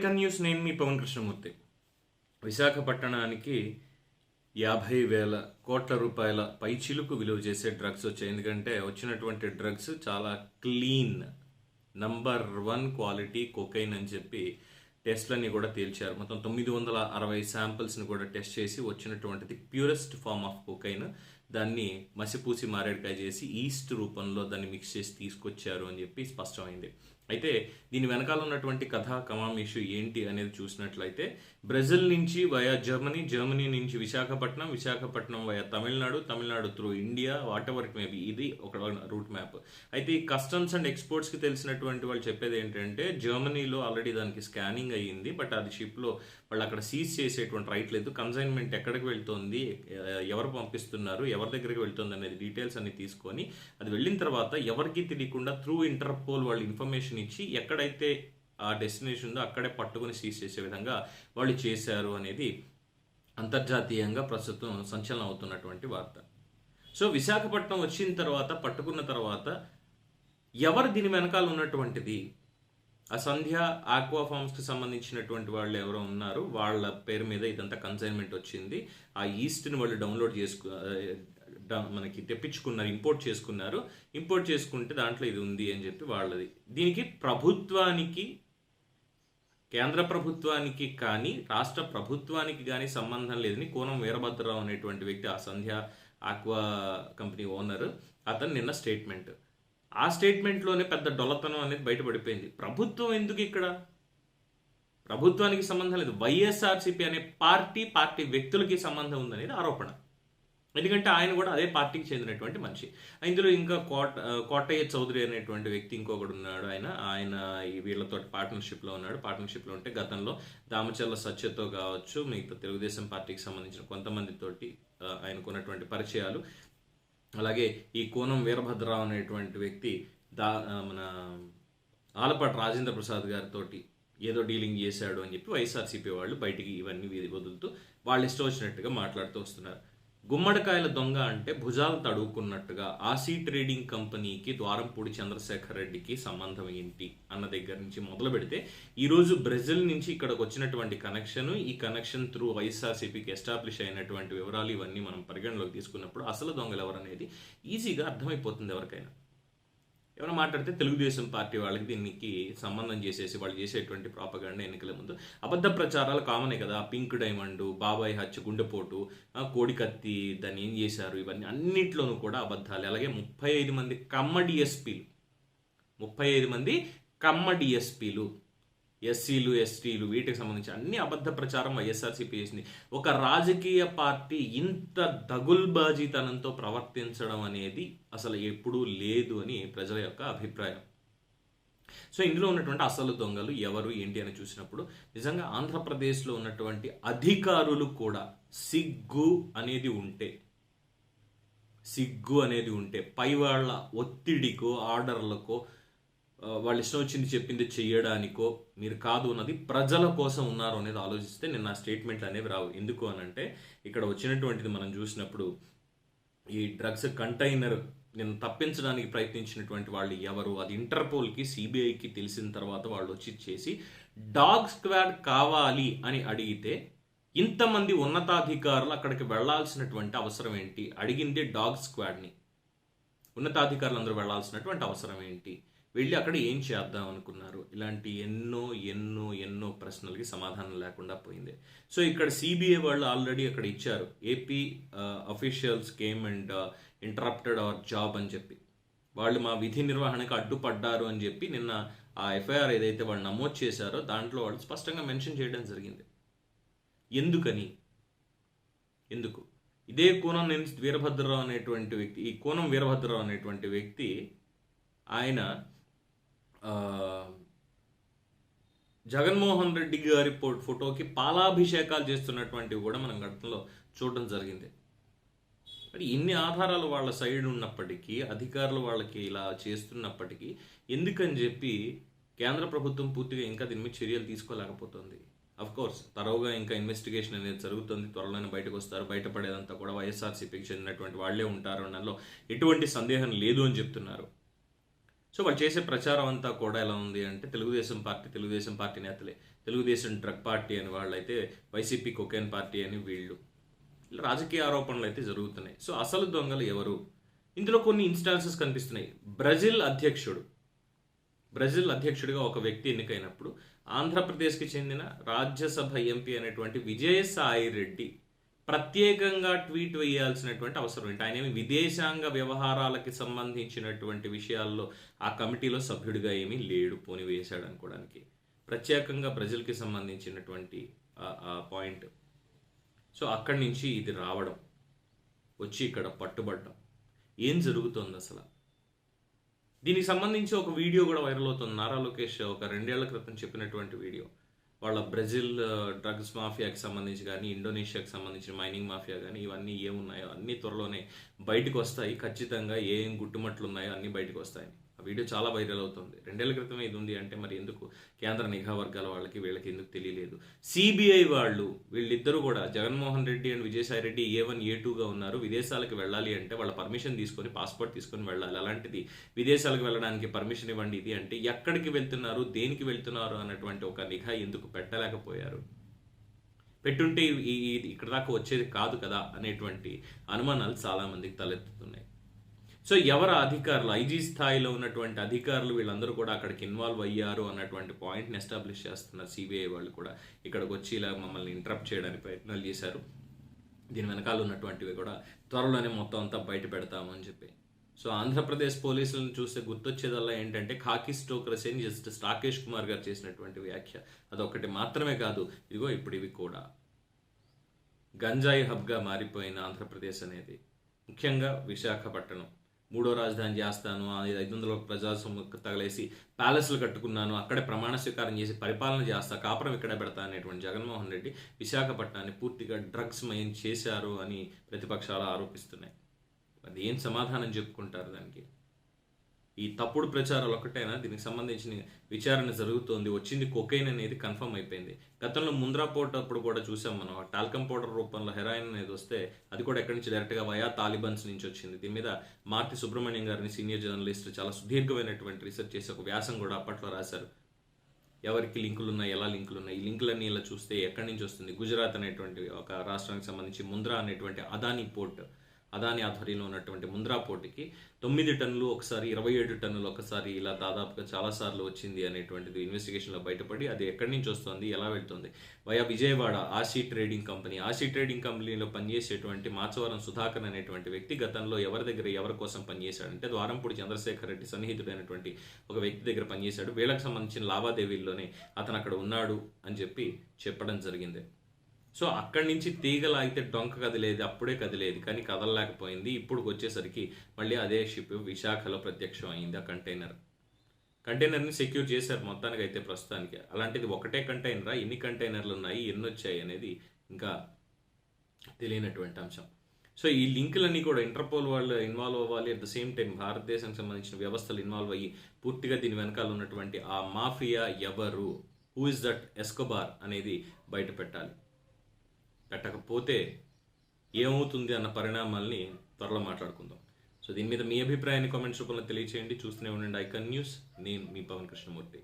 Deccan news నేను మీ పవన్ కృష్ణమూర్తి. విశాఖపట్టణానికి యాభై వేల కోట్ల రూపాయల పై చిలుకు విలువ చేసే డ్రగ్స్ వచ్చాయి. ఎందుకంటే వచ్చినటువంటి డ్రగ్స్ చాలా clean number one quality cocaine అని చెప్పి టెస్ట్లన్నీ కూడా తేల్చారు. మొత్తం తొమ్మిది వందల అరవై శాంపిల్స్ని కూడా టెస్ట్ చేసి వచ్చినటువంటిది ప్యూరెస్ట్ ఫామ్ ఆఫ్ కొకైన్ దాన్ని మసిపూసి మారేడుకాయ చేసి ఈస్ట్ రూపంలో దాన్ని మిక్స్ చేసి తీసుకొచ్చారు అని చెప్పి స్పష్టమైంది. అయితే దీని వెనకాల ఉన్నటువంటి కథ కమాం ఇష్యూ ఏంటి అనేది చూసినట్లయితే బ్రెజిల్ నుంచి వయా జర్మనీ జర్మనీ నుంచి Visakhapatnam Visakhapatnam via Tamil Nadu Tamil Nadu through India whatever it may be ఇది ఒక రూట్ మ్యాప్ అయితే ఈ కస్టమ్స్ అండ్ ఎక్స్పోర్ట్స్కి తెలిసినటువంటి వాళ్ళు చెప్పేది ఏంటంటే జర్మనీలో ఆల్రెడీ దానికి స్కానింగ్ అయ్యింది బట్ అది షిప్లో వాళ్ళు అక్కడ సీజ్ చేసేటువంటి రైట్ లేదు. కన్సైన్మెంట్ ఎక్కడికి వెళ్తోంది ఎవరు పంపిస్తున్నారు ఎవరి దగ్గరికి వెళ్తుంది అనేది డీటెయిల్స్ అన్ని తీసుకొని అది వెళ్ళిన తర్వాత ఎవరికి తెలియకుండా త్రూ ఇంటర్పోల్ వాళ్ళు ఇన్ఫర్మేషన్ ఇచ్చి ఎక్కడైతే ఆ డెస్టినేషన్ ఉందో అక్కడే పట్టుకొని సీజ్ చేసే విధంగా వాళ్ళు చేశారు అనేది అంతర్జాతీయంగా ప్రస్తుతం సంచలనం అవుతున్నటువంటి వార్త. సో విశాఖపట్నం వచ్చిన తర్వాత పట్టుకున్న తర్వాత ఎవరు దీని వెనకాల ఉన్నటువంటిది? ఆ సంధ్య ఆక్వా ఫార్మ్స్కి సంబంధించినటువంటి వాళ్ళు ఎవరో ఉన్నారు. వాళ్ళ పేరు మీద ఇదంతా కన్సైన్మెంట్ వచ్చింది. ఆ ఈస్ట్ని వాళ్ళు డౌన్లోడ్ చేసుకు మనకి తెప్పించుకున్నారు ఇంపోర్ట్ చేసుకున్నారు. ఇంపోర్ట్ చేసుకుంటే దాంట్లో ఇది ఉంది అని చెప్పి వాళ్ళది. దీనికి ప్రభుత్వానికి కేంద్ర ప్రభుత్వానికి కానీ రాష్ట్ర ప్రభుత్వానికి కానీ సంబంధం లేదని కోనం వీరభద్రరావు అనేటువంటి వ్యక్తి ఆ సంధ్య ఆక్వా కంపెనీ ఓనర్ అతను నిన్న స్టేట్మెంట్. ఆ స్టేట్మెంట్లోనే పెద్ద డొల్లతనం అనేది బయటపడిపోయింది. ప్రభుత్వం ఎందుకు ఇక్కడ? ప్రభుత్వానికి సంబంధం లేదు. వైఎస్ఆర్సీపీ అనే పార్టీ పార్టీ వ్యక్తులకి సంబంధం ఉందనేది ఆరోపణ. ఎందుకంటే ఆయన కూడా అదే పార్టీకి చెందినటువంటి మనిషి. ఇందులో ఇంకా కోట కోటయ్య చౌదరి అనేటువంటి వ్యక్తి ఇంకొకడు ఉన్నాడు ఆయన. ఆయన ఈ వీళ్ళతో పార్ట్నర్షిప్లో ఉన్నాడు. పార్ట్నర్షిప్లో ఉంటే గతంలో దామచల్ల సత్యతో కావచ్చు మిగతా తెలుగుదేశం పార్టీకి సంబంధించిన కొంతమందితోటి ఆయనకున్నటువంటి పరిచయాలు. అలాగే ఈ కోనం వీరభద్రరావు అనేటువంటి వ్యక్తి దా మన ఆలపాటి రాజేంద్ర ప్రసాద్ గారితో ఏదో డీలింగ్ చేశాడు అని చెప్పి వైఎస్ఆర్సీపీ వాళ్ళు బయటికి ఇవన్నీ వీధి వదులుతూ వాళ్ళు ఇష్టం వచ్చినట్టుగా మాట్లాడుతూ వస్తున్నారు. గుమ్మడికాయల దొంగ అంటే భుజాలు తడువుకున్నట్టుగా ఆసీ ట్రేడింగ్ కంపెనీకి ద్వారంపూడి చంద్రశేఖర్ రెడ్డికి సంబంధం ఏంటి అన్న దగ్గర నుంచి మొదలు పెడితే ఈరోజు బ్రెజిల్ నుంచి ఇక్కడికి వచ్చినటువంటి కనెక్షన్ ఈ కనెక్షన్ త్రూ వైఎస్ఆర్సీపీకి ఎస్టాబ్లిష్ అయినటువంటి వివరాలు ఇవన్నీ మనం పరిగణలోకి తీసుకున్నప్పుడు అసలు దొంగలు ఎవరనేది ఈజీగా అర్థమైపోతుంది ఎవరికైనా. ఎవరైనా మాట్లాడితే తెలుగుదేశం పార్టీ వాళ్ళకి దీనికి సంబంధం చేసేసి వాళ్ళు చేసేటువంటి ప్రాపగాండ ఎన్నికల ముందు అబద్ధ ప్రచారాలు కామనే కదా. పింక్ డైమండ్ బాబాయ్ హత్య గుండెపోటు కోడి కోడికత్తి దాన్ని ఏం చేశారు? ఇవన్నీ అన్నిట్లోనూ కూడా అబద్ధాలు. అలాగే ముప్పై ఐదు మంది కమ్మ డిఎస్పీలు ముప్పై ఐదు మంది కమ్మ డిఎస్పీలు ఎస్సీలు ఎస్టీలు వీటికి సంబంధించి అన్ని అబద్ధ ప్రచారం వైఎస్ఆర్సీపీ చేసింది. ఒక రాజకీయ పార్టీ ఇంత దగుల్బాజీతనంతో ప్రవర్తించడం అనేది అసలు ఎప్పుడూ లేదు అని ప్రజల యొక్క అభిప్రాయం. సో ఇందులో ఉన్నటువంటి అసలు దొంగలు ఎవరు ఏంటి అని చూసినప్పుడు నిజంగా ఆంధ్రప్రదేశ్లో ఉన్నటువంటి అధికారులు కూడా సిగ్గు అనేది ఉంటే సిగ్గు అనేది ఉంటే పై వాళ్ళ ఒత్తిడికో ఆర్డర్లకో వాళ్ళు ఇష్టం వచ్చింది చెప్పింది చెయ్యడానికో మీరు కాదు అన్నది ప్రజల కోసం ఉన్నారు అనేది ఆలోచిస్తే నేను నా స్టేట్మెంట్లు అనేవి రావు. ఎందుకు అని అంటే ఇక్కడ వచ్చినటువంటిది మనం చూసినప్పుడు ఈ డ్రగ్స్ కంటైనర్ నేను తప్పించడానికి ప్రయత్నించినటువంటి వాళ్ళు ఎవరు అది ఇంటర్పోల్కి సిబిఐకి తెలిసిన తర్వాత వాళ్ళు వచ్చి చేసి డాగ్ స్క్వాడ్ కావాలి అని అడిగితే ఇంతమంది ఉన్నతాధికారులు అక్కడికి వెళ్ళాల్సినటువంటి అవసరం ఏంటి? అడిగింది డాగ్ స్క్వాడ్ని. ఉన్నతాధికారులు అందరూ వెళ్ళాల్సినటువంటి అవసరం ఏంటి? వెళ్ళి అక్కడ ఏం చేద్దాం అనుకున్నారు? ఇలాంటి ఎన్నో ఎన్నో ఎన్నో ప్రశ్నలకి సమాధానం లేకుండా పోయింది. సో ఇక్కడ సిబిఐ వాళ్ళు ఆల్రెడీ అక్కడ ఇచ్చారు. AP officials came and interrupted our job అని చెప్పి. వాళ్ళు మా విధి నిర్వహణకు అడ్డుపడ్డారు అని చెప్పి నిన్న ఆ ఎఫ్ఐఆర్ ఏదైతే వాళ్ళు నమోదు చేశారో దాంట్లో వాళ్ళు స్పష్టంగా మెన్షన్ చేయడం జరిగింది. ఎందుకని? ఎందుకు? ఇదే కోణం నేను వీరభద్రరావు అనేటువంటి వ్యక్తి ఈ కోణం వీరభద్రరావు అనేటువంటి వ్యక్తి ఆయన ఆ, జగన్మోహన్ రెడ్డి గారి ఫోటోకి పాలాభిషేకాలు చేస్తున్నటువంటివి కూడా మనం గతంలో చూడడం జరిగింది. మరి ఇన్ని ఆధారాలు వాళ్ళ సైడ్ ఉన్నప్పటికీ అధికారులు వాళ్ళకి ఇలా చేస్తున్నప్పటికీ ఎందుకని చెప్పి కేంద్ర ప్రభుత్వం పూర్తిగా ఇంకా దీని మీద చర్యలు తీసుకోలేకపోతుంది? కోర్స్ తరవుగా ఇంకా ఇన్వెస్టిగేషన్ అనేది జరుగుతుంది. త్వరలోనే బయటకు వస్తారు. బయటపడేదంతా కూడా వైఎస్ఆర్సీపీకి చెందినటువంటి వాళ్ళే ఉంటారు అనలో ఎటువంటి సందేహం లేదు అని చెప్తున్నారు. సో వాళ్ళు చేసే ప్రచారం అంతా కూడా ఎలా ఉంది అంటే తెలుగుదేశం పార్టీ తెలుగుదేశం పార్టీ నేతలే. తెలుగుదేశం డ్రగ్ పార్టీ అని వాళ్ళైతే వైసీపీ కొకేన్ పార్టీ అని వీళ్ళు. ఇలా రాజకీయ ఆరోపణలు అయితే జరుగుతున్నాయి. సో అసలు దొంగలు ఎవరు? ఇందులో కొన్ని ఇన్స్టాన్సెస్ కనిపిస్తున్నాయి. బ్రెజిల్ అధ్యక్షుడు. బ్రెజిల్ అధ్యక్షుడిగా ఒక వ్యక్తి ఎన్నికైనప్పుడు ఆంధ్రప్రదేశ్కి చెందిన రాజ్యసభ ఎంపీ అనేటువంటి విజయసాయి రెడ్డి ప్రత్యేకంగా ట్వీట్ వేయాల్సినటువంటి అవసరం ఏంటి? ఆయన ఏమి విదేశాంగ వ్యవహారాలకి సంబంధించినటువంటి విషయాల్లో ఆ కమిటీలో సభ్యుడిగా ఏమీ లేడు పోని వేశాడు అనుకోవడానికి. ప్రత్యేకంగా ప్రజలకి సంబంధించినటువంటి పాయింట్. సో అక్కడి నుంచి ఇది రావడం వచ్చి ఇక్కడ పట్టుబడడం ఏం జరుగుతుంది అసలు? దీనికి సంబంధించి ఒక వీడియో కూడా వైరల్ అవుతుంది. నారా లోకేష్ ఒక రెండేళ్ళ క్రితం చెప్పినటువంటి వీడియో. వాళ్ళ బ్రెజిల్ డ్రగ్స్ మాఫియాకి సంబంధించి కానీ ఇండోనేషియాకి సంబంధించిన మైనింగ్ మాఫియా కానీ ఇవన్నీ ఏమున్నాయో అన్నీ త్వరలోనే బయటకు వస్తాయి ఖచ్చితంగా ఏం గుట్టుమట్లు ఉన్నాయో అన్నీ బయటకు వస్తాయి ఆ వీడియో చాలా వైరల్ అవుతుంది. రెండేళ్ళ క్రితమే ఇది ఉంది అంటే మరి ఎందుకు? కేంద్ర నిఘా వర్గాల వాళ్ళకి వీళ్ళకి ఎందుకు తెలియలేదు? సిబిఐ వాళ్ళు వీళ్ళిద్దరూ కూడా Jaganmohan Reddy and Vijayasai Reddy A one A టూగా ఉన్నారు. విదేశాలకు వెళ్ళాలి అంటే వాళ్ళ పర్మిషన్ తీసుకొని పాస్పోర్ట్ తీసుకొని వెళ్ళాలి. అలాంటిది విదేశాలకు వెళ్ళడానికి పర్మిషన్ ఇవ్వండి ఇది అంటే ఎక్కడికి వెళ్తున్నారు దేనికి వెళ్తున్నారు అన్నటువంటి ఒక నిఘా ఎందుకు పెట్టలేకపోయారు? పెట్టుంటే ఈ ఇక్కడ దాకా వచ్చేది కాదు కదా అనేటువంటి అనుమానాలు చాలామందికి తలెత్తుతున్నాయి. సో ఎవరు అధికారులు? ఐజీ స్థాయిలో ఉన్నటువంటి అధికారులు వీళ్ళందరూ కూడా అక్కడికి ఇన్వాల్వ్ అయ్యారు అన్నటువంటి పాయింట్ని ఎస్టాబ్లిష్ చేస్తున్నారు సిబిఐ వాళ్ళు కూడా ఇక్కడికి వచ్చి ఇలా మమ్మల్ని ఇంటరప్ట్ చేయడానికి ప్రయత్నాలు చేశారు. దీని వెనకాల ఉన్నటువంటివి కూడా త్వరలోనే మొత్తం అంతా బయట పెడతామని చెప్పి. సో ఆంధ్రప్రదేశ్ పోలీసులను చూస్తే గుర్తొచ్చేదల్లా ఏంటంటే ఖాకీ స్టోకర్స్ అని జస్ట్ రాకేష్ కుమార్ గారు చేసినటువంటి వ్యాఖ్య. అదొకటి మాత్రమే కాదు ఇదిగో ఇప్పుడు ఇవి కూడా. గంజాయి హబ్గా మారిపోయిన ఆంధ్రప్రదేశ్ అనేది. ముఖ్యంగా విశాఖపట్నం. మూడో రాజధాని చేస్తాను ఐదు వందల ప్రజాస్వామ్యం తగలేసి ప్యాలెస్లు కట్టుకున్నాను అక్కడే ప్రమాణ స్వీకారం చేసి పరిపాలన చేస్తా కాపురం ఇక్కడే పెడతా అనేటువంటి జగన్మోహన్ రెడ్డి విశాఖపట్నాన్ని పూర్తిగా డ్రగ్స్ మయం చేశారు అని ప్రతిపక్షాలు ఆరోపిస్తున్నాయి. అది ఏం సమాధానం చెప్పుకుంటారు దానికి? ఈ తప్పుడు ప్రచారాలు ఒకటేనా దీనికి సంబంధించిన విచారణ జరుగుతోంది. వచ్చింది కొకైన్ అనేది కన్ఫర్మ్ అయిపోయింది. గతంలో ముంద్రా పోర్ట్ అప్పుడు కూడా చూసాం మనం. టాల్కమ్ పౌడర్ రూపంలో హెరాయిన్ అనేది వస్తే అది కూడా ఎక్కడి నుంచి డైరెక్ట్గా వయా తాలిబన్స్ నుంచి వచ్చింది. దీని మీద మార్తి సుబ్రహ్మణ్యం గారిని సీనియర్ జర్నలిస్ట్ చాలా సుదీర్ఘమైనటువంటి రీసెర్చ్ చేసి ఒక వ్యాసం కూడా అప్పట్లో రాశారు. ఎవరికి లింకులు ఉన్నాయి ఎలా లింకులు ఉన్నాయి? ఈ లింకులన్నీ ఇలా చూస్తే ఎక్కడి నుంచి వస్తుంది? గుజరాత్ అనేటువంటి ఒక రాష్ట్రానికి సంబంధించి ముంద్రా అనేటువంటి అదానీ పోర్ట్ అదాని ఆధ్వర్యంలో ఉన్నటువంటి ముంద్రా పోటీకి తొమ్మిది టన్నులు ఒకసారి ఇరవై ఏడు టన్నులు ఒకసారి ఇలా దాదాపుగా చాలాసార్లు వచ్చింది అనేటువంటిది ఇన్వెస్టిగేషన్లో బయటపడి అది ఎక్కడి నుంచి వస్తుంది ఎలా వెళ్తుంది? Via Vijayawada Aashi trading company Aashi trading కంపెనీలో పనిచేసేటువంటి మాచవరం సుధాకర్ అనేటువంటి వ్యక్తి గతంలో ఎవరి దగ్గర ఎవరి కోసం పనిచేశాడంటే ద్వారంపూడి చంద్రశేఖర్ రెడ్డి సన్నిహితుడైనటువంటి ఒక వ్యక్తి దగ్గర పనిచేశాడు. వీళ్ళకి సంబంధించిన లావాదేవీల్లోనే అతను అక్కడ ఉన్నాడు అని చెప్పి చెప్పడం జరిగింది. సో అక్కడి నుంచి తీగల అయితే డొంక కదిలేదు అప్పుడే కదిలేదు. కానీ కదలలేకపోయింది. ఇప్పుడు వచ్చేసరికి మళ్ళీ అదే షిప్ విశాఖలో ప్రత్యక్షం అయింది ఆ కంటైనర్. కంటైనర్ని సెక్యూర్ చేశారు మొత్తానికి అయితే ప్రస్తుతానికి. అలాంటిది ఒకటే కంటైనరా? ఎన్ని కంటైనర్లు ఉన్నాయి? ఎన్ని వచ్చాయి అనేది ఇంకా తెలియనటువంటి అంశం. సో ఈ లింకులన్నీ కూడా ఇంటర్పోల్ వాళ్ళు ఇన్వాల్వ్ అవ్వాలి. అట్ ద సేమ్ టైం భారతదేశానికి సంబంధించిన వ్యవస్థలు ఇన్వాల్వ్ అయ్యి పూర్తిగా దీని వెనకాల ఉన్నటువంటి ఆ మాఫియా ఎవరు? హూ ఇస్ దట్ ఎస్కోబార్ అనేది బయట పెట్టాలి పెట్టకపోతే ఏమవుతుంది అన్న పరిణామాల్ని త్వరలో మాట్లాడుకుందాం. సో దీని మీద మీ అభిప్రాయాన్ని కామెంట్స్ రూపంలో తెలియచేయండి. చూస్తూనే ఉండండి ఐకన్ న్యూస్. నేను మీ పవన్ కృష్ణమూర్తి.